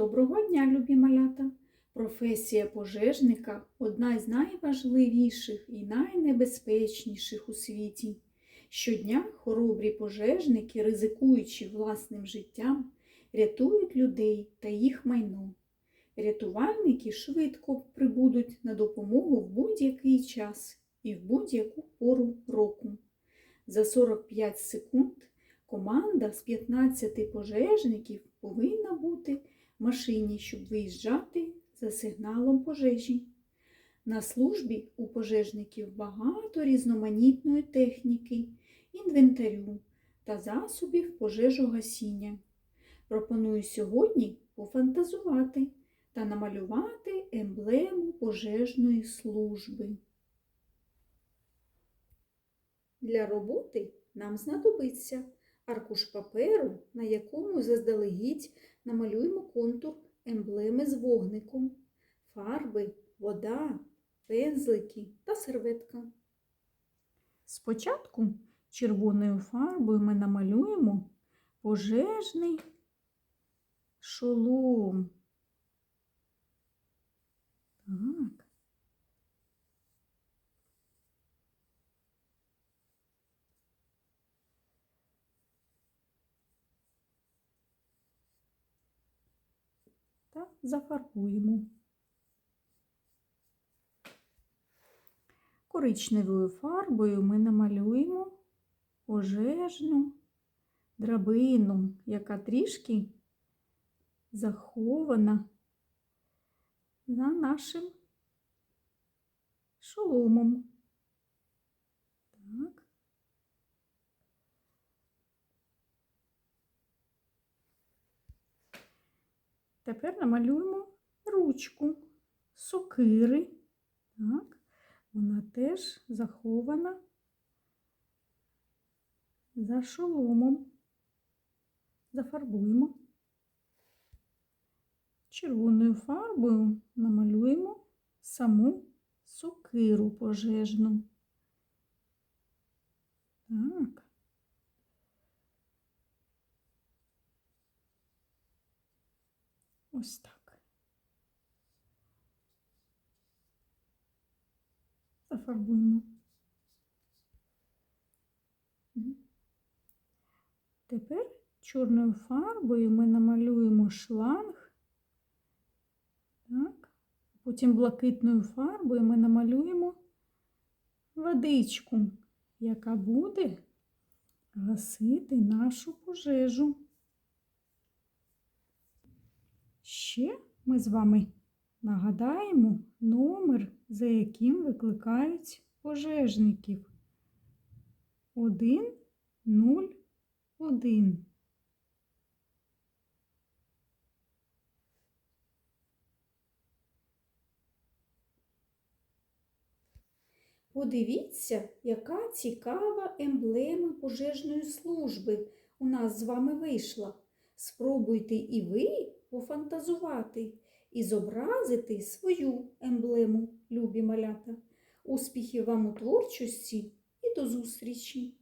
Доброго дня, любі малята! Професія пожежника одна із найважливіших і найнебезпечніших у світі. Щодня хоробрі пожежники, ризикуючи власним життям, рятують людей та їх майно. Рятувальники швидко прибудуть на допомогу в будь-який час і в будь-яку пору року. За 45 секунд команда з 15 пожежників повинна бути машині, щоб виїжджати за сигналом пожежі. На службі у пожежників багато різноманітної техніки, інвентарю та засобів пожежогасіння. Пропоную сьогодні пофантазувати та намалювати емблему пожежної служби. Для роботи нам знадобиться аркуш паперу, на якому заздалегідь намалюємо контур емблеми з вогником, фарби, вода, пензлики та серветка. Спочатку червоною фарбою ми намалюємо пожежний шолом. Так. Та зафарбуємо. Коричневою фарбою ми намалюємо пожежну драбину, яка трішки захована за нашим шоломом. Так. Тепер намалюємо ручку сокири. Так, вона теж захована за шоломом. Зафарбуємо. Червоною фарбою намалюємо саму сокиру пожежну. Так. Ось так. Зафарбуємо. Тепер чорною фарбою ми намалюємо шланг. Так. Потім блакитною фарбою ми намалюємо водичку, яка буде гасити нашу пожежу. Ще ми з вами нагадаємо номер, за яким викликають пожежників. 101. Подивіться, яка цікава емблема пожежної служби у нас з вами вийшла. Спробуйте і ви пофантазувати і зобразити свою емблему, любі малята. Успіхів вам у творчості і до зустрічі!